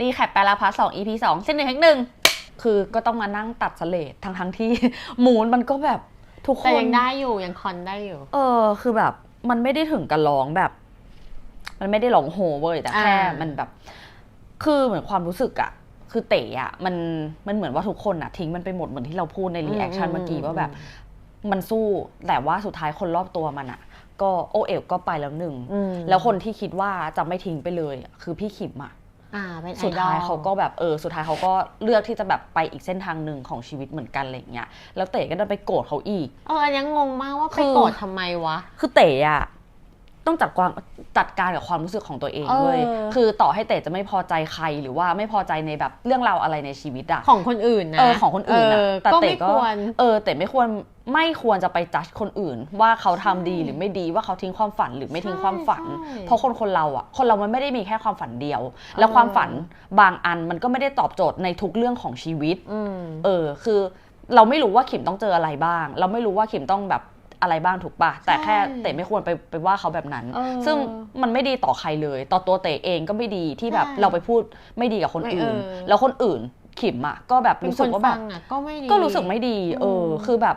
รีแคปไปแล้วพาร์ทสอง EP สองเส้นหนึ่งแห่งหนึ่งคือก็ต้องมานั่งตัดสเลดทั้งทั้งๆที่มูนมันก็แบบทุกคแต่นยังได้อยู่ยังคอนได้อยู่ เออคือแบบมันไม่ได้ถึงกับร้องแบบ มันไม่ได้ร้องโฮเว้ยแต่แค่อ่ามั มันแบบ คือเหมือนความรู้สึกอะคือเต๋อะมันมันเหมือนว่าทุกคนอะทิ้งมันไปหมดเหมือนที่เราพูดในรีแอคชั่นเมื่อกี้ว่าแบบ มันสู้แต่ว่าสุดท้ายคนรอบตัวมันอะก็โอเอลก็ไปแล้วหนึ่ง อืม แล้วคนที่คิดว่าจะไม่ทิ้งไปเลยอะคือพี่ขิมอะ อ่าเป็นไอสุดดอท้ายลเขาก็แบบเออสุดท้ายเขาก็เลือกที่จะแบบไปอีกเส้นทางหนึ่งของชีวิตเหมือนกันอะไรอย่างเงี้ยแล้วเต๋ก็ดันไปโกรธเขาอีก เอออันยังงงมากว่าคืไปอโกรธทำไมวะ คือเต๋อะต้องจัดความจัดการกับความรู้สึกของตัวเองเออ เว้ยคือต่อให้เต๋จะไม่พอใจใครหรือว่าไม่พอใจในแบบเรื่องราวอะไรในชีวิตอะของคนอื่นนะเออของคนอื่นอะเออแต่ก็เต๋ไม่ก็ควร เออเต๋ไม่ควร ไม่ควรจะไปจัดคนอื่น ว่าเขาทำดีหรือไม่ดีว่าเขาทิ้งความฝันหรือไม่ทิ้งความฝัน ใช่เพราะคนคนเราอะคนเรามันไม่ได้มีแค่ความฝันเดียว แล้วความฝันบางอันมันก็ไม่ได้ตอบโจทย์ในทุกเรื่องของชีวิต อืม เออคือเราไม่รู้ว่าขิมต้องเจออะไรบ้าง เราไม่รู้ว่าขิมต้องแบบอะไรบ้างถูกปะแต่แค่ใช่เต๋ไม่ควรไปไปว่าเขาแบบนั้น เออซึ่งมันไม่ดีต่อใครเลย ต่อตัวเต๋เองก็ไม่ดีที่แบบใช่เราไปพูดไม่ดีกับคนไม่อื่นเออ แล้วคนอื่นขิมอะก็แบบเป็นรู้คสึนกว่าแบฟับ งอะก็ไม่ดี ก็รู้สึกไม่ดี เอออืมคือแบบ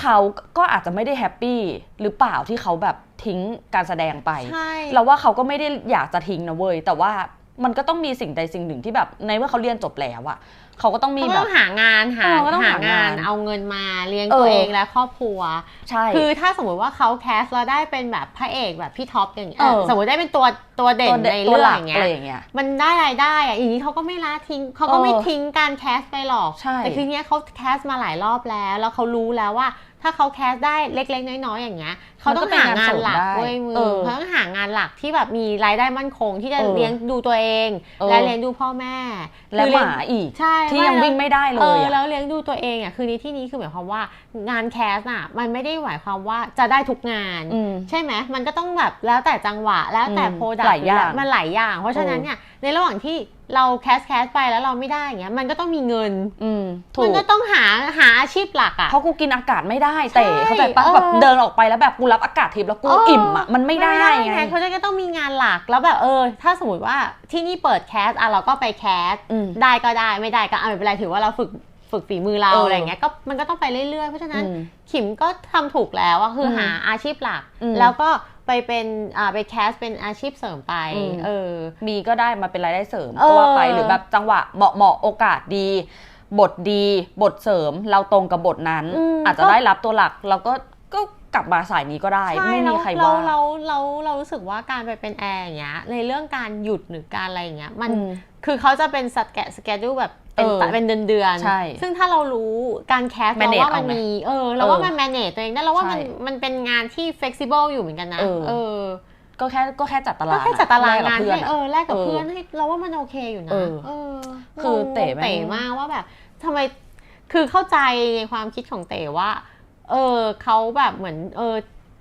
เขาก็อาจจะไม่ได้แฮปปี้หรือเปล่าที่เขาแบบทิ้งการแสดงไป ใช่ เราว่าเขาก็ไม่ได้อยากจะทิ้งนะเว้ย แต่ว่ามันก็ต้องมีสิ่งใดสิ่งหนึ่งที่แบบในเมื่อเขาเรียนจบแล้วอะ เขาก็ต้องมีเขาแบต้บ องหางานหาเออก็ต้องหาหางางานนเอาเงินมาเลี้ยงเออตัวเองและครอบครัว ใช่ คือถ้าสมมติว่าเขาแคสแล้วได้เป็นแบบพระเอกแบบพี่ท็อปอย่างเงี้ยเออ สมมติได้เป็นตัวตัวเด่นตัวในตัวเรื่หองลักอย่างเงี้อะไรยอย่างเงี้ย มันได้รายได้อะอย่างนี้เขาก็ไม่ละทิ้งเขาก็ไม่เออทิ้งการแคสไปหรอก ใช่แต่คือเนี้ยเขาแคสมาหลายรอบแล้ว แล้วเขารู้แล้วว่า ถ้าเขาแคสได้เล็กๆ น้อยๆอย่างเงี้ยเขาต้องหางานหลักเว้ยมึงเออเขาต้องหางานหลักที่แบบมีรายได้มั่นคงที่จะเออเลี้ยงดูตัวเองเออและเลี้ยงดูพ่อแม่ และคือหเยมาอีก ใช่ที่ยังไม่วิ่งไม่ได้เลเอยออะแล้วเลี้ยงดูตัวเองอะคือในที่นี้คือหมายความว่างานแคสอะมันไม่ได้หมายความว่าจะได้ทุกงานอืมใช่ไหมมันก็ต้องแบบแล้วแต่จังหวะแล้วแต่อืมโปรดักหลายอย่างมันหลายอย่าง เพราะฉะนั้นเนี่ย ในระหว่างที่เราแคสแคสไปแล้วเราไม่ได้อย่างเงี้ยมันก็ต้องมีเงิน อืมถูมันก ก็ต้องหาหาอาชีพหลักอะเพราะกูกินอากาศไม่ได้แต่ใช่เข้าใจปะเออแบบเดินออกไปแล้วแบบกูรับอากาศทิพย์แล้วกูเอออิ่มอะมันไม่ได้ไงเพราะฉะนั้นก็ต้องมีงานหลักแล้วแบบเออ ถ้าสมมติว่าที่นี่เปิดแคสอะเราก็ไปแคสอืมได้ก็ได้ไม่ได้ก็เอาไม่เป็นไรถือว่าเราฝึกฝึกฝีมือเราเออออะไรอย่างเงี้ยก็มันก็ต้องไปเรื่อยๆ เพราะฉะนั้นอืมขิมก็ทำถูกแล้วอะคืออมหาอาชีพหลัก อืมแล้วก็ ไปเป็นอ่าไปแคสเป็นอาชีพเสริมไปอืม เออ มีก็ได้มาเป็นรายได้เสริมเออก็ว่าไปหรือแบบจังหวะเหมาะเหมาะโอกาสดี บทดี บทเสริมเราตรงกับบทนั้น อืมอาจจะได้รับตัวหลักเราก็ก็กลับมาสายนี้ก็ได้ใช่ไม่มีใครเราว่าเราเราเรารู้สึกว่าการไปเป็นแอร์อย่างเงี้ยในเรื่องการหยุดหรือการอะไรอย่างเงี้ยมันอืม คือเขาจะเป็นสแกสแกดูแบบเป็นเออตะเป็นเดือนเดือนๆใช่ซึ่งถ้าเรารู้การแคสเรา manage ว่ามันเอาไหมมี เออเราว่าเออมัน manage ตัวเองได้เราว่ามันใช่มันเป็นงานที่ flexible อยู่เหมือนกันนะเออเออก็แค่ก็แค่จัดตารางก็แค่จัดตารางแลกกับงานเพื่อนให้อะเออแลกกับเออเพื่อนให้เราว่ามันโอเคอยู่นะเออเออคืองงเต๋แม่งเต๋มากว่าแบบทำไมคือเข้าใจในความคิดของเต๋ว่า เออเขาแบบเหมือน เออ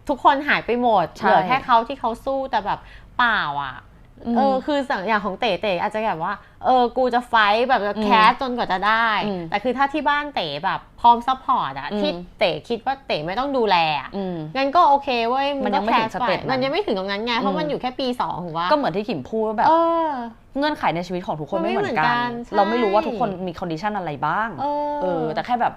ทุกคนหายไปหมดใช่เหลือแค่เขาที่เขาสู้แต่แบบเปล่าอะอืม เออคือสั่งอย่างของเต๋เต๋อาจจะแบบว่าเออกูจะไฟท์แบบจะอืมแคสจนกว่าจะได้อืมแต่คือถ้าที่บ้านเต๋แบบพร้อมซัพพอร์ตอะอืมที่เต๋คิดว่าเต๋ไม่ต้องดูแลอะอืมงั้นก็โอเคเว้ยมันยังไม่ก็ถึงแคสไปสเต็ปนั้นมันยังไม่ถึงตรงนั้นไงเพอืราะมมันอยู่แค่ปีสองถูกปะก็เหมือนที่ขิมพูดว่าแบบเออเงื่อนไขในชีวิตของทุกคนมันไม่ไม่เหมือนกัเหมือนกันนเราไม่รู้ว่าใช่ทุกคนมีคอนดิชันอะไรบ้างเออเออแต่แค่แบบ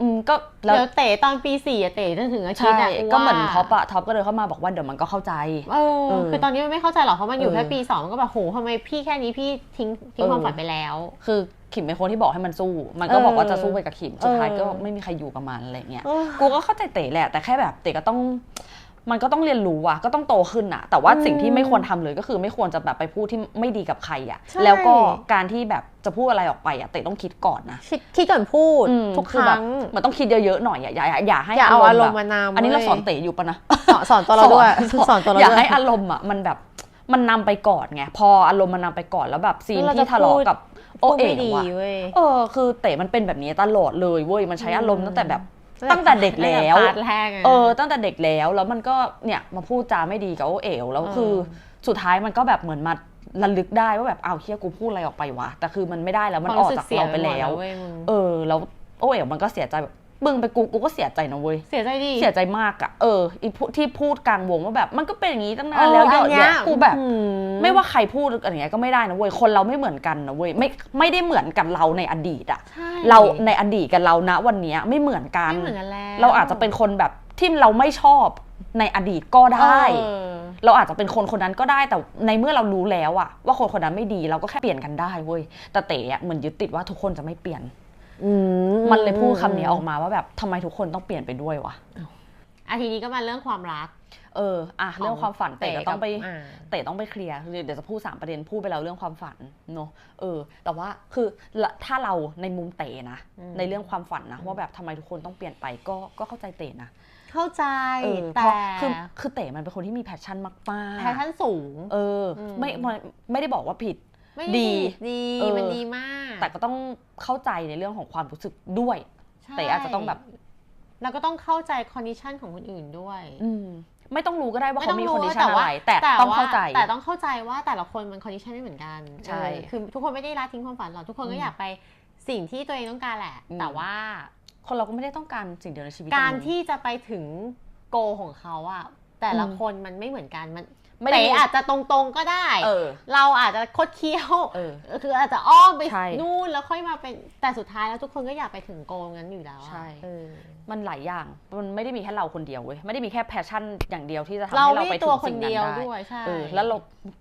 อืมก็แล้ว เดี๋ยวเต๋ตอนปีสี่อะเต๋จนถึงอาทิตใช่ย์อะก็เหมือนว่าท็อปอะท็อปก็เดินเข้ามาบอกว่าเดี๋ยวมันก็เข้าใจ เออเออคือตอนนี้มันไม่เข้าใจหรอกเพราะมันอยู่เออแค่ปีสองมันก็แบบโหทำไมพี่แค่นี้พี่ทิ้งทิ้งเออความฝันไปแล้ว คือขิมเป็นคนที่บอกให้มันสู้ มันก็เออบอกว่าจะสู้ไปกับขิม สุดท้ายเออก็ไม่มีใครอยู่กับมันอะไรเงี้ย เออ กูก็เข้าใจเต๋แหละ แต่แค่แบบเต๋ก็ต้อง มันก็ต้องเรียนรู้อะก็ต้องโตขึ้นอะแต่ว่าอืมสิ่งที่ไม่ควรทำเลยก็คือไม่ควรจะแบบไปพูดที่ไม่ดีกับใครอะใช่แล้วก็การที่แบบจะพูดอะไรออกไปอะเต๋ต้องคิดก่อนนะคิดคิดก่อนพูดอืมทุกคอแบบรั้งมันต้องคิดเยอะๆหน่อยอะอย่าอย่าอย่าให้อย่าเอาอารมณ์แบบมานำอันนี้เราว้ยสอนเต๋อยู่ปะนะสอนสอนตัวเราด้วยสอนตัวเราอย่าด้วยให้อารมณ์อะมันแบบมันนำไปก่อนไงพออารมณ์มันนำไปก่อนแล้วแบบซีนแล้วเราที่จะทะเลาะพูดกับโอพูดเอ๋ไม่ดีวอะเว้ยเออคือเต๋มันเป็นแบบนี้ตลอดเลยเว้ยมันใช้อารมณ์อืมตั้งแต่แบบ ตั้งแต่เด็กแล้วตั้งต่พาร์ทแรกะเออ ตั้งแต่เด็กแล้วแล้วมันก็เนี่ยมาพูดจาไม่ดีกับโอเอ๋วแล้วเออคือสุดท้ายมันก็แบบเหมือนมาระลึกได้ว่าแบบอ้าวเฮียกูพูดอะไรออกไปวะแต่คือมันไม่ได้แล้วมันออกจากเราไปแล้วเว้ยมึงเออ แล้วโอเอ๋วมันก็เสียใจแบบ มึงไปกูกูก็เสียใจนะเว้ย เสียใจดิ เสียใจมากอะเอออีพูที่พูดกลางวงว่าแบบ มันก็เป็นอย่างนี้ตั้งนานแล้วเออเยอะอันเนี้ยแยะกูแบบอืมไม่ว่าใครพูดอะไรอย่างเงี้ยก็ไม่ได้นะเว้ยคนเราไม่เหมือนกันนะเว้ยไม่ไม่ได้เหมือนกับเราในอดีตอะใช่เราในอดีตกับเราณวันเนี้ยไม่เหมือนกันไม่เหมือนกันแล้วเราอาจจะเป็นคนแบบที่เราไม่ชอบในอดีตก็ได้เออเราอาจจะเป็นคนคนนั้นก็ได้แต่ในเมื่อเรารู้แล้วอะว่าคนคนนั้นไม่ดีเราก็แค่เปลี่ยนกันได้เว้ยแต่เต๋อะเหมือนยึดติดว่าทุกคนจะไม่เปลี่ยนอื มันเลยพูดคำนี้ออกมาว่าแบบทำไมทุกคนต้องเปลี่ยนไปด้วยวะอาทีนี้ก็มาเรื่องความรัก เอออะเรื่องความฝันเต๋ก็ต้องไปกับาเต๋ต้องไปเคลียร์เดี๋ยวจะพูดสามประเด็นพูดไปแล้วเรื่องความฝันเนอะเออ แต่ว่าคือละถ้าเราในมุมเต๋นะอืมในเรื่องความฝันนะว่าแบบทำไมทุกคนต้องเปลี่ยนไปก็ก็เข้าใจเต๋นะเข้าใจเออเพแต่ราะคือคือเต๋มันเป็นคนที่มีแพชชั่นมากๆแพชชั่นสูง เอออมไม่ไม่ไม่ได้บอกว่าผิดไม่ดีดีเออมันดีมาก แต่ก็ต้องเข้าใจในเรื่องของความรู้สึกด้วยใช่เต๋อาจจะต้องแบบแล้วก็ต้องเข้าใจคอนดิชันของคนอื่นด้วย อืมไม่ต้องรู้ก็ได้ว่าไม่เขาต้องมีรู้คอนดิชันแต่อะว่าไรแต่ต้องเข้าใจ แต่ต้องเข้าใจว่าแต่ละคนมันคอนดิชันไม่เหมือนกันใช่เออคือทุกคนไม่ได้ละทิ้งความฝันหรอกทุกคนก็อืมอยากไปสิ่งที่ตัวเองต้องการแหละอืมแต่ว่า คนเราก็ไม่ได้ต้องการสิ่งเดียวในชีวิต การนะที่จะไปถึงโกของเขาอะแต่ละอืมคนมันไม่เหมือนกันมัน ไม่ได้เต๋อาจจะตรงๆก็ได้ เออ เราอาจจะคดเคี้ยวเออ คืออาจจะอ้อมไปใช่ นู่นแล้วค่อยมาเป็นแต่สุดท้ายแล้วทุกคนก็อยากไปถึงโกนั้นอยู่แล้วอะใช่ เออ มันหลายอย่าง มันไม่ได้มีแค่เราคนเดียวเว้ย ไม่ได้มีแค่แพชชั่นอย่างเดียวที่จะทำเราให้เราไม่ไปได้ถึตัวงคนสิ่งนั้เดีนยวได้ด้วยใช่เออ แล้วเรา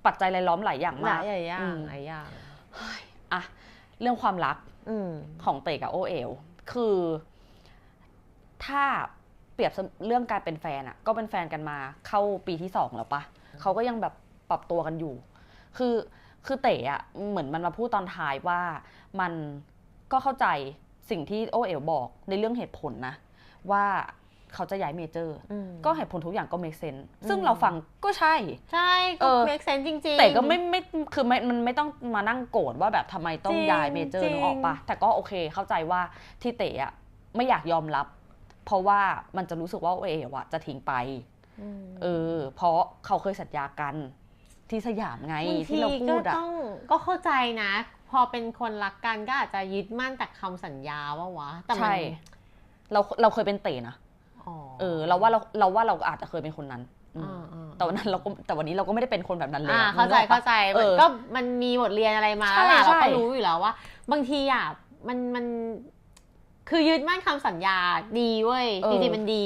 ปัจจัยรายล้อมหลายอย่างหมาลากยอย่างอืมหลายอย่างอะเรื่องความรักอืม ของเตกับโอเอล คือ ถ้าเปรียบเรื่องการเป็นแฟนอะก็เป็นแฟนกันมาเข้าปีที่สองแล้วปะ เขาก็ยังแบบปรับตัวกันอยู่ คือคือเต๋อะเหมือนมันมาพูดตอนท้ายว่ามันก็เข้าใจสิ่งที่โอเอลบอกในเรื่องเหตุผลนะ ว่าเขาจะย้ายเมเจอร์อืมก็เหตุผลทุกอย่างก็ make sense อืมซึ่งเราฟังก็ใช่ ใช่เอก็อเมคเซนจริงๆ แต่ก็ไม่ไม่คือไม่มันไม่ต้องมานั่งโกรธว่าแบบทำไมต้องจริงย้ายเมเจอร์จริงนึกออกปะแต่ก็โอเคเข้าใจว่าที่เต๋อะไม่อยากยอมรับ เพราะว่ามันจะรู้สึกว่าเอวอะจะทิ้งไปม เออ เพราะเขาเคยสัญญากันที่สยามไงบางทีที่เราพูก็ดอะต้องก็เข้าใจนะ พอเป็นคนรักกันก็อาจจะยึดมั่นแต่คำสัญญาว่าวะแต่มันใช่เราเราเคยเป็นเต๋นะอ๋อเออ เราว่าเราเราว่าเราอาจจะเคยเป็นคนนั้นอืมอ่าอ่าแต่วันนั้นเราก็แต่วันนี้เราก็ไม่ได้เป็นคนแบบนั้นเลยอ่าอะเข้าใจนึกออกปะเข้าใจเออก็มันมีบทเรียนอะไรมาใช่แล้วล่ะใช่เราก็รู้อยู่แล้วว่า บางทีอะมันมัน คือยึดมั่นคำสัญญาดีเว้ยจริงๆมันดี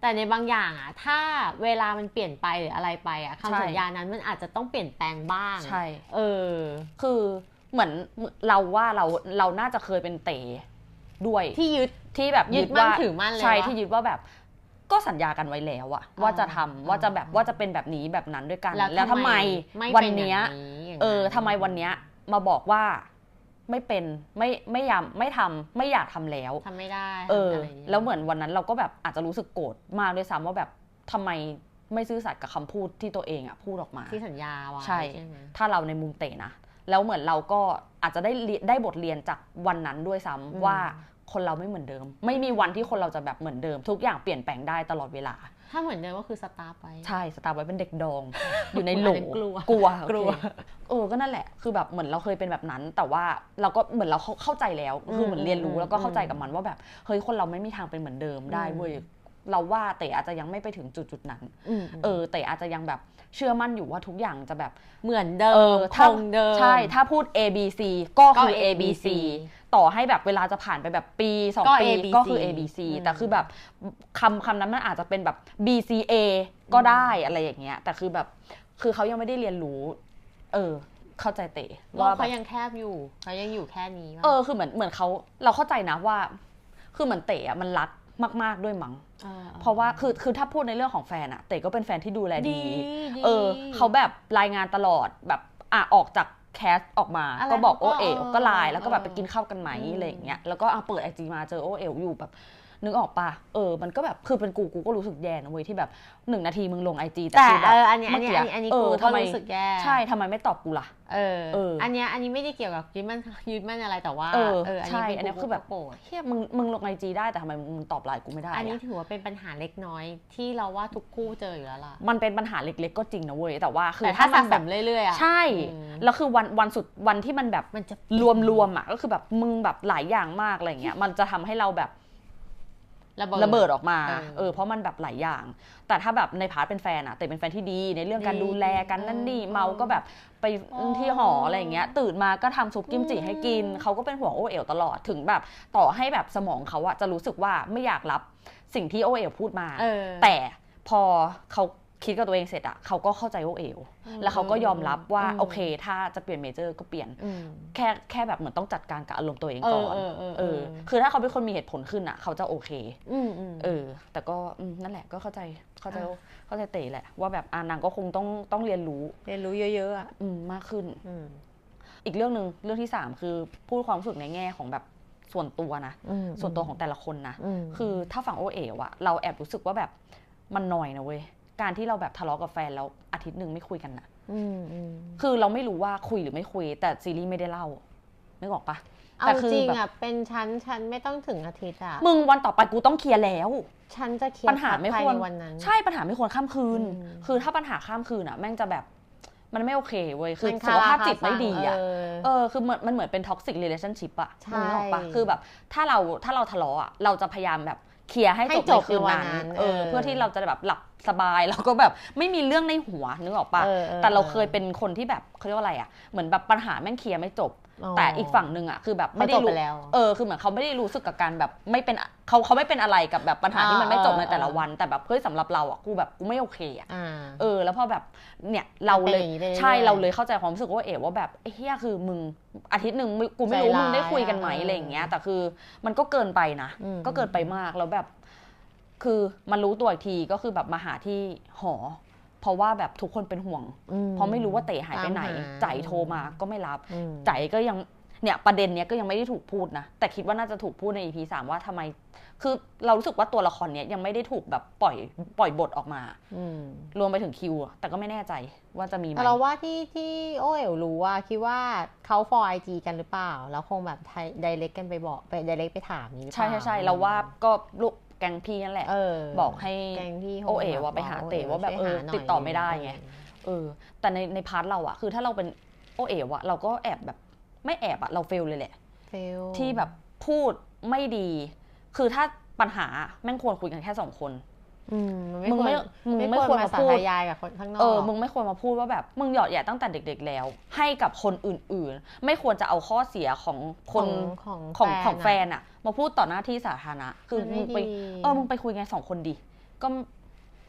แต่ในบางอย่างอะ ถ้าเวลามันเปลี่ยนไปหรืออะไรไปอะคำสัญญานั้นมันอาจจะต้องเปลี่ยนแปลงบ้างใช่เออ คือเหมือนเราว่าเราเราน่าจะเคยเป็นเต๋ด้วยที่ยึดที่แบบยึดมั่นถือมั่นเลยใช่วะที่ยึดว่าแบบก็สัญญากันไว้แล้วอะว่าจะทำว่าจะแบบว่าจะเป็นแบบนี้แบบนั้นด้วยกัน แล้วทำไมไม่วันเป็นเนี้ยอย่างนี้ย่างเออนั้นทำไมวันเนี้ยมาบอกว่า ไม่เป็นไม่ไม่ยำไม่ทำไม่อยากทำแล้วทำไม่ได้เออทำะไรย่างงี้ยแล้วเหมือนวันนั้นเราก็แบบอาจจะรู้สึกโกรธมากด้วยซ้ำว่าแบบทำไมไม่ซื่อสัตย์กับคำพูดที่ตัวเองอะพูดออกมาที่สัญญาไว้ใช่ใช่ไหมถ้าเราในมุมเตะนะแล้วเหมือนเราก็อาจจะได้เรียนได้บทเรียนจากวันนั้นด้วยซ้ำอืมว่าคนเราไม่เหมือนเดิม ไม่มีวันที่คนเราจะแบบเหมือนเดิม ทุกอย่างเปลี่ยนแปลงได้ตลอดเวลา ถ้าเหมือนเดิมก็คือสตาร์ฟไว้ ใช่สตาร์ไว้เป็นเด็กดอง อยู่ในโหลอันนั้นกลัวกลัวกลัวโอเคเออก็นั่นแหละ คือแบบเหมือนเราเคยเป็นแบบนั้น แต่ว่าเราก็เหมือนเราเข้าเข้าใจแล้วคือเหมือนเรียนรู้แล้วก็เข้าใจกับมันว่าแบบเฮ้ยคนเราไม่มีทางเป็นเหมือนเดิมได้เว้ยเราว่าเตะอาจจะยังไม่ไปถึงจุดจุดๆนั้นมเออเตะอาจจะยังแบบ เชื่อมั่นอยู่ว่าทุกอย่างจะแบบเหมือนเดิเอมอคถ้างเดิมใช่ถ้าพูด A B C ก็ก็คือ A B C ต่อให้แบบเวลาจะผ่านไปแบบปีสองก็ปี A B C ก็คือ A B C อืมแต่คือแบบคำคำนั้นมันอาจจะเป็นแบบ B C A ก็ได้อะไรอย่างเงี้ย แต่คือแบบคือเขายังไม่ได้เรียนรู้ เออเข้าใจเตะโลกว่าแบเขาบยังแคบอยู่เขายังอยู่แค่นี้วะเออคือเหมือนเหมือนเขาเราเข้าใจนะว่า คือเหมือนเตะอะมันรัก มาก ๆด้วยมั้งออเพราะว่าคือคือถ้าพูดในเรื่องของแฟนอะเตะก็เป็นแฟนที่ดูแลดีดีดี เออ เขาแบบรายงานตลอดแบบอะออกจากแคสออกมาอะไรก็บอกเขาโอก็เอ๋วเออก็ไลน์แล้วก็แบบเออไปกินข้าวกันไหมอืมอะไรอย่างเงี้ยแล้วก็อะเปิดไอจีมาเจอโอเอ๋วอยู่แบบ นึกออกปะเออ มันก็แบบคือเป็นกูกูก็รู้สึกแย่นะเว้ยที่แบบหนึ่งนาทีมึงลงไอจีแต่แต่คือแบเอบออันเนี้ยอันเมื่เนี้อยกี้อันนี้เอกูอก็ทำไมรู้สึกแย่ใช่ทำไมไม่ตอบกูล่ะ เออเอออัอันเนี้ยอันนี้ไม่ได้เกี่ยวกับยึดมั่นยึดมั่นอะไรแต่ว่าเออเอออันใช่นี้อันเนี้ยกูคือแบบโกรธเฮียมึงมึงลงไอจีได้แต่ทำไมมึงตอบไลน์กูไม่ได้อันนี้อะถือว่าเป็นปัญหาเล็กน้อยที่เราว่าทุกคู่เจออยู่แล้วล่ะมันเป็นปัญหาเล็กๆก็จริงนะเว้ยแต่ว่าคือแต่ถ้ามัสะนสแบบมเรื่อยๆอะใช่อืมแล้วคือวันวันสุดวันที่มันแบบมันจะรวมรวมๆอะก็คือแบบมึงแบบหลายอย่างมากอะไรเงี้ยมันจะทำให้เราแบบ ระเบิดระเบิดออกมาเออเออเพราะมันแบบหลายอย่าง แต่ถ้าแบบในพาร์ทเป็นแฟนอะแต่เป็นแฟนที่ดีในเรื่องการดีดูแลกันนั่นนี่เออเมาก็แบบไปอ๋อที่หออะไรอย่างเงี้ย ตื่นมาก็ทำซุปกิมจิอืมให้กิน เขาก็เป็นห่วงโอเอ๋วตลอดถึงแบบต่อให้แบบสมองเขาอะจะรู้สึกว่าไม่อยากรับสิ่งที่โอเอ๋วพูดมาเออแต่พอเขา คิดกับตัวเองเสร็จอะเขาก็เข้าใจโอเอ๋วแล้วเขาก็ยอมรับว่าอืมโอเค ถ้าจะเปลี่ยนเมเจอร์ก็เปลี่ยนอืมแค่แค่แบบเหมือนต้องจัดการกับอารมณ์ตัวเองเอก่ออนเออเออเออ คือถ้าเขาเป็นคนมีเหตุผลขึ้นอะเขาจะโอเคอืมอืมเออ แต่ก็อืมนั่นแหละก็เข้าใจเข้าใจอะเข้าใจเต๋แหละ ว่าแบบอานางก็คงต้องต้องเรียนรู้ เรียนรู้เยอะๆอะอืมมากขึ้นอืมอีกเรื่องหนึ่งเรื่องที่สามคือพูดความรู้สึกในแง่ของแบบส่วนตัวนะอืมส่วนตัวของแต่ละคนนะมคือถ้าฝั่งโอเอ๋วอะเราแอบรู้สึกว่าแบบมันหน่อยนะเว้ย การที่เราแบบทะเลาะกับแฟนแล้วอาทิตย์หนึ่งไม่คุยกันนะอืมอืมคือเราไม่รู้ว่าคุยหรือไม่คุย แต่ซีรีส์ไม่ได้เล่านึกออกปะเอาแต่คือจริงแบบอะเป็นชั้นชั้นไม่ต้องถึงอาทิตย์อะมึงวันต่อไปกูต้องเคลียร์แล้วฉันจะเคลียร์ปัญหาไม่ภายควรในวันนั้น ใช่ปัญหาไม่ควรข้ามคืนอืมคือถ้าปัญหาข้ามคืนอะแม่งจะแบบมันไม่โอเคเว้ย คือมันสุขภาพจิตคไม่ซังดีอะเออเออ คือมันมันเหมือนเป็นท็อกซิกเรล t ชั่นชิพอะใช่มึงนึกออกปะคือแบบ ถ้าเราถ้าเราทะเลาะอะเราจะพยายามแบบเคลียร์ให้ให้จบจบในคืนในวันนั้นนั้นเออเออ เพื่อที่เราจะแบบหลับสบายแล้วก็แบบไม่มีเรื่องในหัวนึกออกปะเออเออแต่เราเออเคยเป็นคนที่แบบเขาเรียกว่าอะไรอะเหมือนแบบปัญหาแม่งเคลียร์ไม่จบอ๋อแต่อีกฝั่งหนึ่งอะคือแบบไม่ได้เขาจบรู้ไปแล้วเออคือเหมือนเขาไม่ได้รู้สึกกับการแบบไม่เป็นเขาเขาไม่เป็นอะไรกับแบบปัญหาที่มันไม่จบในแต่ละวัน แต่แบบเฮ้ยสำหรับเราอะกูแบบกูไม่โอเคอะอ่าเออ แล้วพอแบบเนี่ยเราเลยมันเป็นอย่างนี้ไปเรื่อยๆใช่เราเลยเข้าใจความรู้สึกว่าเอ๋ว่าแบบไอ้เฮียคือมึงอาทิตย์หนึ่งมึงกูไม่รู้ใจร้ายมึงได้คุยกันไหมอะอะไรอย่างเงี้ยแต่คือมันก็เกินไปนะอืมก็เกินไปมากแล้วแบบ คือมันรู้ตัวอีกทีก็คือแบบมาหาที่หอ เพราะว่าแบบทุกคนเป็นห่วงอืมเพราะไม่รู้ว่าเต๋หายไปไหนตามหาใจโทรมาก็ไม่รับอืมใจก็ยังเนี่ยประเด็นเนี้ยก็ยังไม่ได้ถูกพูดนะ แต่คิดว่าน่าจะถูกพูดใน EP สามว่าทำไม คือเรารู้สึกว่าตัวละครเนี้ยยังไม่ได้ถูกแบบปล่อยปล่อยบทออกมาอืมรวมไปถึงคิวอะแต่ก็ไม่แน่ใจว่าจะมีไหมแต่เราว่าที่ที่โอเอ๋วรู้ว่าคิดว่าเขา for IG กันหรือเปล่า แล้วคงแบบไทย direct กันไปบอกไป direct ไปถามนี้หรือเปใช่ล่าใช่ใช่เราว่าก็ลูก แกงพี่นั่นแหละ เออบอกให้แกงพี่คงโอเอ๋แบบว่าไปหาบกเต๋ว่าแบบช่ยเออหน่ยติดต่อไม่ได้ไงเออ แต่ในในพาร์ทเราอะคือถ้าเราเป็นโอเอ๋วอะเราก็แอบแบบไม่แอบอะเราเฟลเลยแหละเฟลที่แบบพูดไม่ดี คือถ้าปัญหาแม่งควรคุยกันแค่สองคน อืมมันมึงไม่ควรมึงไม่ไม่ควควรรมามาสาพูธดยายกับคนข้างนอกเออมึงไม่ควรมาพูดว่าแบบมึงหยอดแหย่ตั้งแต่เด็ก ๆ แล้ว ให้กับคนอื่น ๆ ไม่ควรจะเอาข้อเสียของคนของของของแฟะนอะมาพูดต่อหน้าที่สาธารณะ คือมันมึไม่งไปดีเออมึงไปคุยกันสองคนดิก็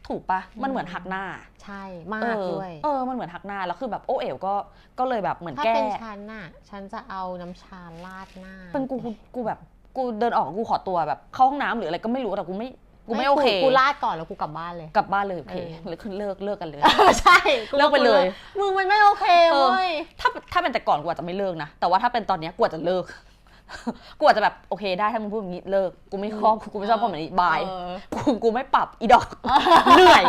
ถูกปะมันเหมือนหักหน้า ใช่มาเอกอด้วยเออมันเหมือนหักหน้าแล้วคือแบบโอเอ๋วก็ก็เลยแบบเหมือนถ้าแก้เป็นฉันน่ะฉันจะเอาน้ำชาลาดหน้าเป็นกูกูกูแบบกูเดินออกกูขอตัวแบบเข้าห้องน้ำหรืออะไรก็ไม่รู้แต่กูไม่ กูไม่โอเคกูลาดก่อนแล้วกูกลับบ้านเลย กลับบ้านเลยโอเคเออเลยคือเลิกเลิกกันเลยใช่เลิกไปเลย มึงมันไม่โอเคเออเว้ยถ้าถ้าเป็นแต่ก่อนกูอาจจะไม่เลิกนะแต่ว่าถ้าเป็นตอนเนี้ยกูอาจจะเลิกกูอาจจะแบบโอเคได้ถ้ามึงพูดแบบนี้เลิกกูไม่ชอบกูไม่ชอบคนแบบนี้บายเออกูกูไม่ปรับอีดอกเหนื่อย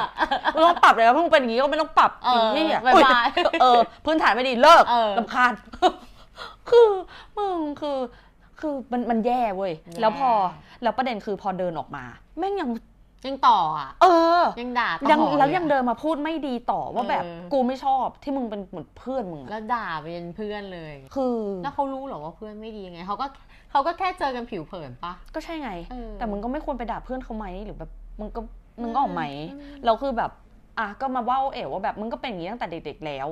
ไม่ต้องปรับเลยนะมึงเป็นอย่างนี้ก็ไม่ต้องปรับเออนี่อะบ๊ายบายเออพื้นฐานไม่ดีเลิกเออลำคาญคือมึงคือคือมันมันแย่เว้ยแย่แล้วพอแล้วประเด็นคือพอเดินออกมา แม่งยังยังต่ออะ เออ ยังด่าต่อยังแล้วอะยังเดินมาพูดไม่ดีต่อว่าแบบเออกูไม่ชอบที่มึงเป็นเหมือนเพื่อนมึงอะแล้วด่าเป็นเพื่อนเลย คือ แล้วเขารู้เหรอว่าเพื่อนไม่ดียังไงเขาก็เขาก็แค่เจอกันผิวเผินปะก็ใช่ไงเออแต่มึงก็ไม่ควรไปด่าเพื่อนเขาไหมหรือแบบมึงก็มึงก็อืมออกไหมอืมเราคือแบบ อะก็มาว่าโอเอ๋ว่าแบบมึงก็เป็นอย่างนี้ตั้งแต่เด็ก ๆแล้ว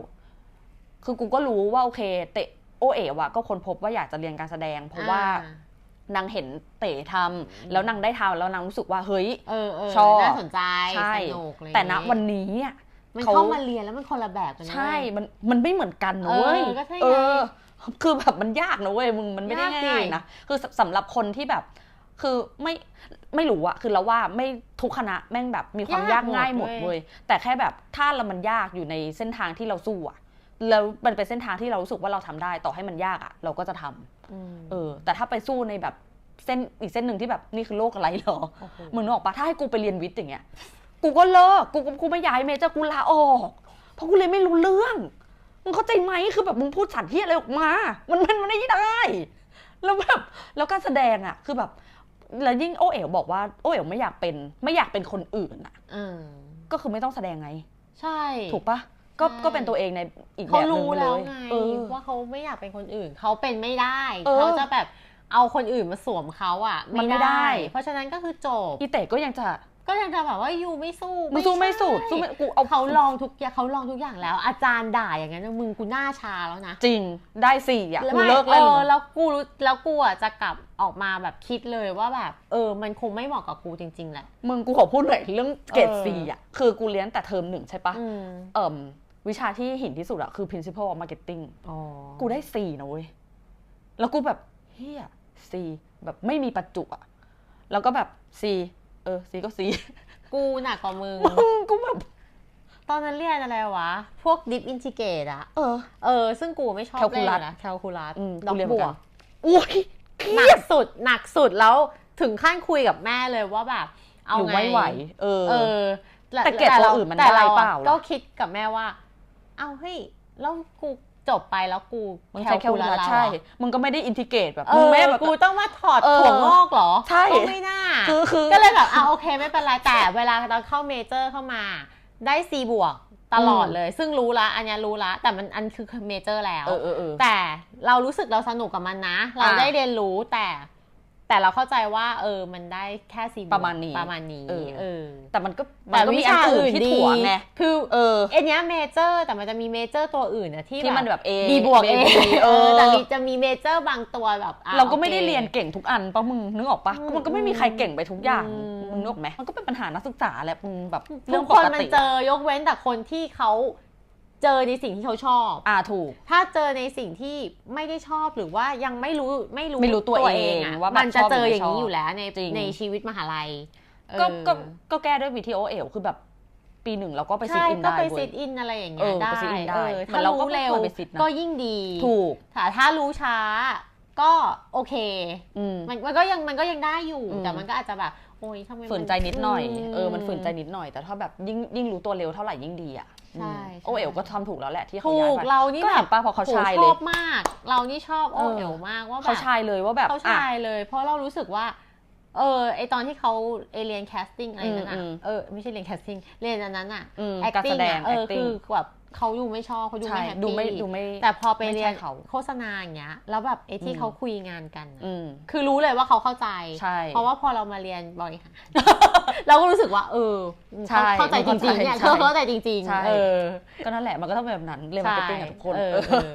คือกูก็รู้ว่าโอเค เตะโอเอ๋วะก็ค้นพบว่าอยากจะเรียนการแสดง เพราะว่าอ่ นางเห็นเต๋ทำแล้วนางได้ทำแล้วนางรู้สึกว่าเฮ้ยเออเออชอบน่าสนใจใช่สนุกอะไรอย่างแต่ณเงี้ยวันนี้อะมันเขาเข้ามาเรียนแล้วมันคนละแบบกันนะใช่เว้ยมันมันไม่เหมือนกันนะเว้ยเออก็ใช่ไงเออ คือแบบมันยากนะเว้ยมึงมันไม่ได้ยากสิง่ายนะคือสสำหรับคนที่แบบ คือไม่ไม่รู้อะคือเราว่าไม่ทุกคณะแม่งแบบมีความยากง่ายหมดเว้ยแต่แค่แบบถ้าเรามันยากอยู่ในเส้นทางที่เราสู้อะแล้วมันเป็นเส้นทางที่เรารู้สึกว่าเราทำได้ ต่อให้มันยากอะเราก็จะทำอืม เออ แต่ถ้าไปสู้ในแบบเส้นอีกเส้นหนึ่งที่แบบนี่คือโลกอะไรเหรอโอ้โหมึงนึกออกปะถ้าให้กูไปเรียนวิทย์อย่างเงี้ย กูก็เลิกกูกูไม่ย้ายเมเจอร์กูลาออก เพราะกูเรียนไม่รู้เรื่องมึงเข้าใจไหมคือแบบมึงพูดสัตว์ที่อะไรออกมา มันมันมันไม่ได้แล้วแบบแล้วการแสดงอะ คือแบบแล้วยิ่งโอเอ๋วบอกว่าโอเอ๋วไม่อยากเป็น ไม่อยากเป็นคนอื่นอะอืมก็คือไม่ต้องแสดงไง ใช่ ถูกปะ ก็ใช่ก็เป็นตัวเองในอีกแบเขาบหนึ่งรู้ไปเลแล้วยไงเออ ว่าเขาไม่อยากเป็นคนอื่น เขาเป็นไม่ได้เออเขาจะแบบเอาคนอื่นมาสวมเขาอะมันไม่ได้ เพราะฉะนั้นก็คือจบอีเต๋ก็ยังจะก็ยังจะแบบว่ายูไม่สู้มึงสู้ไม่สู้ใช่สู้ไม่กูเอาเขาลองทุกอย่างเขาลองทุกอย่างแล้ว อาจารย์ด่าอย่างนั้นมึงกูหน้าชาแล้วนะจริงได้สี่อะแล้วกูไม่เลิกเอเล่นอแล้วกูรู้แล้วกูอะจะกลับออกมาแบบคิดเลยว่าแบบเออ มันคงไม่เหมาะกับกูจริง ๆแหละ มึงกูขอพูดหน่อยเรื่องเกรดเออ สี่อะ คือกูเรียนแต่เทอมหนึ่งใช่ปะอืม เอ่ม วิชาที่หินที่สุดอะคือ principle of marketing อ๋อกูได้สี่นะเว้ย แล้วกูแบบเฮียซีแบบไม่มีประจุอะแล้วก็แบบซีเออซีก็ซีกูหนักกว่ามึงมึง กูแบบ ตอนนั้นเรียนอะไรวะ พวกดิฟอินทิเกตอะเออ เออ ซึ่งกูไม่ชอบ Calculus เล่นนะแคลคูลัสอืมดอกกูเรียนเหมืบอนวกักนอุ้ยเคหรีนัยกดสุดหนักสุดแล้วถึงขั้นคุยกับแม่เลยว่าแบบ เอาหนูไงไม่ไหว เออเออแต่เกรดตัวอื่นมันแต่เราได้เปล่าอะล่ะก็คิดกับแม่ว่า เอาเฮ้ยแล้วกูจบไปแล้วกูมึงใช้แคลคูลัสแล้วใช่อะมึงก็ไม่ได้อินทิเกตแบบเอมึงอไม่ได้แบบกูต้องมาถอดเออถั่วงอกเหรอใช่ก็ไม่น่าคือคือก็เลยแบบอะโอเคไม่เป็นไรแต่เวลาเราเข้าเมเจอร์เข้ามาได้ C บวกตลอดอืมเลย ซึ่งรู้ละอันเนี้ยรู้ละ แต่มันอันคือเมเจอร์แล้วเออเออเออแต่เรารู้สึกเราสนุกกับมันนะ เราอะได้เรียนรู้แต่ แต่เราเข้าใจว่า เออมันได้แค่ซีบวกประมาณนี้ประมาณนี้เออ เออ แต่มันก็มัแต่นก็วิมีอันชาอื่อื่นนที่ดีถั่วไงคือเออเอ็นเนี้ยเมเจอร์แต่มันจะมีเมเจอร์ตัวอื่นอะที่ที่มันแบบ A ดีบวก B เอ B เออแต่มีจะมีเมเจอร์บางตัวแบบอะเราก็ไม่โอคได้เรียนเก่งทุกอันปะมึงนึกออกปะอืมมันก็ไม่มีใครเก่งไปทุกอย่างอืมมึงนึกออกไหมมันก็เป็นปัญหานักศึกษาแหละมึงแบบเรื่เรื่อองงคปนกมันติเจอยกเว้นแต่คนที่เขา เจอในสิ่งที่เขาชอบ อ่าถูก ถ้าเจอในสิ่งที่ไม่ได้ชอบหรือว่ายังไม่รู้ไม่รู้ไม่รู้ตัวเองอะว่าแบบมันจะชอบเจอหรือไม่อย่างนี้ชอบอยู่แล้วในจริงในชีวิตมหาลัยก็เออก็ก็แก้ด้วยวิธีโอเอลคือแบบปีหนึ่งเราก็ไปซิใช่ทอินก็ได้ไปเว้ซิยทอินอะไรอย่างเอเงี้ยอได้ไปซิทอินได้เออเหมืถ้าอนเราก็รู้เร็วเคยไปซิทนะก็ยิ่งดีถูกแต่ถ้ารู้ช้า ก็โอเคอืมมันมันก็ยังมันก็ยังได้อยู่อืมแต่มันก็อาจจะแบบโอ้ยทำไมมัฝืนใจนิดหน่อยมเออ มันฝืนใจนิดหน่อย แต่ถ้าแบบยิ่งยิ่งรู้ตัวเร็วเท่าไหร่ยิ่งดีอะใช่โอเอลก็ทำถูกแล้วแหละที่เขาถูย้ายกไปเรานี่ก็แบเห็บนป่ะพอเขาโหชายชเลอยบมาก เรานี่ชอบโอเออเอลมากว่าแบบเขาชายเลยว่าแบบเขาอะชายเลย เพราะเรารู้สึกว่า เออไอตอนที่เขาเอเรียนแคสติ้งอะไรนั่นอือะมเออไม่ใช่เรียนแคสติ้งเรียนอันนั้นอะอืม acting การแสดงอะเออ acting คือแบบ เขาดูไม่ชอบเขาดูใช่ไม่แฮปปี้ดูไม่ดูไม่แต่พอไปไม่ใช่เรียนเขาโฆษณาอย่างเงี้ยแล้วแบบไอที่อืมเขาคุยงานกันอะอืมคือรู้เลยว่าเขาเข้าใจใช่เพราะว่าพอเรามาเรียนบริหารเราก็รู้สึกว่า เออใช่เข้าใจจริงๆเนี่ยใช่เข้าใจจริงใช่ๆเออก็นั่นแหละมันก็ต้องเป็นแบบนั้นเรียนมาร์เก็ตติ้งกับทุกคนเออเออเออ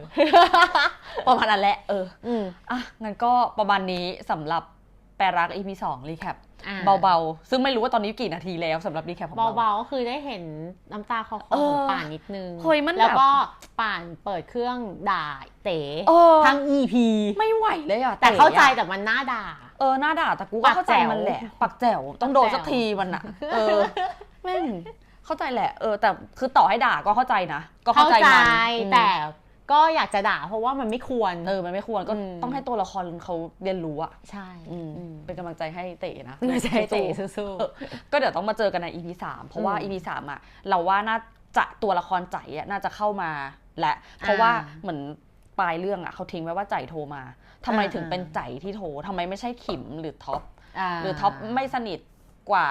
ประมาณนั้นแหละเอออืมอะงั้นก็ประมาณนี้สำหรับ แปรรัก EP สองรีแคปอะเบาๆ ซึ่งไม่รู้ว่าตอนนี้กี่นาทีแล้วสำหรับรีแคปของเราเบาๆก็คือได้เห็นน้ำตาคลอๆเอขอองป่านนิดนึงเฮ้ยมันแบบแล้วก็ป่านเปิดเครื่องด่าเต๋เออทั้ง EP ไม่ไหวเลยอะแต่เข้าใจอะแต่มันน่าด่า เออหน้าด่าแต่กูก็ปากเข้าใจแจ๋วมันแหละ ปักแจ๋วต้องโดนปากแจ๋วสักทีมันอะเออแม่งเข้าใจแหละเออแต่คือต่อให้ด่าก็เข้าใจนะก็เข้าใจมันอืมแต่ ก็อยากจะด่าเพราะว่ามันไม่ควร เออ มันไม่ควรก็อืมต้องให้ตัวละครเขาเรียนรู้อะใช่อืมอืมเป็นกำลังใจให้เต๋นะเพื่อจะให้เต๋สู้สู้เออก็เดี๋ยวต้องมาเจอกันใน EP สามเพราะว่าอืม EP สามอะเราว่าน่าจะตัวละครใจอะน่าจะเข้ามาแหละ เพราะว่าอ่าเหมือนปลายเรื่องอะเขาทิ้งไว้ว่าใจโทรมาทำไมอ่าถึงเป็นใจที่โทรทำไมไม่ใช่ขิมหรือท็อปาหรือท็อปไม่สนิทกว่า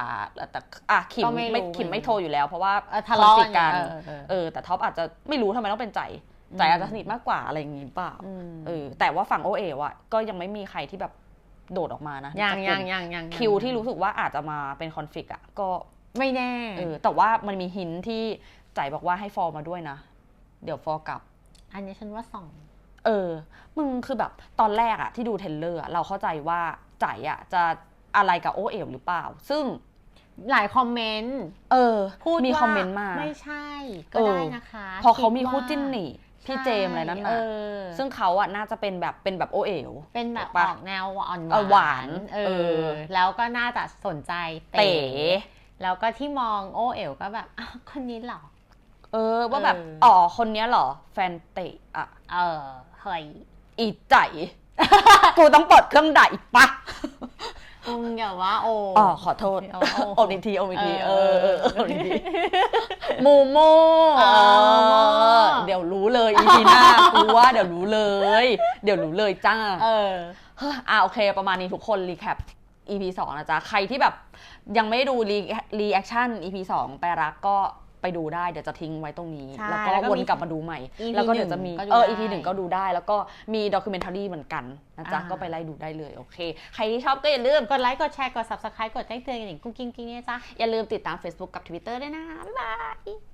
แต่อะขิมก็ไม่รู้ไม่ขิมไม่โทรอยู่แล้ว เพราะว่าเออทะเลาะคอนฟลิกต์กักันนเออเออเออแต่ท็อปอาจจะไม่รู้ทำไมต้องเป็นใจ ใจอาจจะสนิทมากกว่าอะไรอย่างงี้เปล่ามเออแต่ว่าฝั่งโอเอวอะก็ยังไม่มีใครที่แบบโดดออกมานะยังจากกลุ่ยังมยังยังคิวที่รู้สึกว่าอาจจะมาเป็นคอนฟ lict อะก็ไม่แน่เออแต่ว่ามันมีหินที่ใจบอกว่าให้ฟอร์มาด้วยนะ เดี๋ยวฟอร์กลับ อันนี้ฉันว่าสองเออ มึงคือแบบตอนแรกอะที่ดูเทรลเลอร์อะเราเข้าใจว่าใจอะจะอะไรกับโอเอลหรือเปล่า ซึ่งหลายคอมเมนต์ เออ พูดมีว่าคอมเมนต์มา ไม่ใช่ ก็เออได้นะคะ พอเขามีดว่คู่จิ้นนี่ พี่เจมส์อะไรนั่นเอน่ะอซึ่งเขาอะน่าจะเป็นแบบเป็นแบบโอเอลเป็นแบบถูกอปะอกแนวหวานเออหวานเอเอออ แล้วก็น่าจะสนใจเต๋แล้วก็ที่มองโอเอ๋วก็แบบอ้าวคนนี้เหรอ เออ ว่าแบบเอออ๋อคนเนี้ยเหรอ แฟนเตะอะเออเฮ้ยอีใจกูต้องเปิดเครื่องด่าอีกปะมึงอย่าว่าโออ๋อขอโทษเอาโอนิทีโอนิทีเอเอออเออเออโอนิที มูโมเออเออเดี๋ยวรู้เลยอีพีหน้ากูว่าเดี๋ยวรู้เลย เดี๋ยวรู้เลยจ้าเออเฮ้ยอะโอเค ประมาณนี้ทุกคนรีแคป EP 2นะจ๊ะ ใครที่แบบยังไม่ได้ดูรีรีแอคชั่น EP 2 ไปรักก็ ไปดูได้เดี๋ยวจะทิ้งไว้ตรงนี้ ใช่แล้วก็แล้วก็วนมีกลับมาดูใหม่ EP แล้วก็เดี๋ยวจะมีหนึ่งก็ดูเออได้ EP หนึ่งก็ดูได้แล้วก็มีด็อกิเมนทารีเหมือนกันนะจ๊ะอ่า ก็ไปไล่ดูได้เลยโอเค ใครที่ชอบก็อย่าลืม กดไลค์ กดแชร์ กด subscribe กดแจ้งเตือนกันอีกกุ้งกิ้งกิ้งเนี่ยจ้ะ อย่าลืมติดตาม Facebook กับ Twitter ด้วยนะ บ๊ายบาย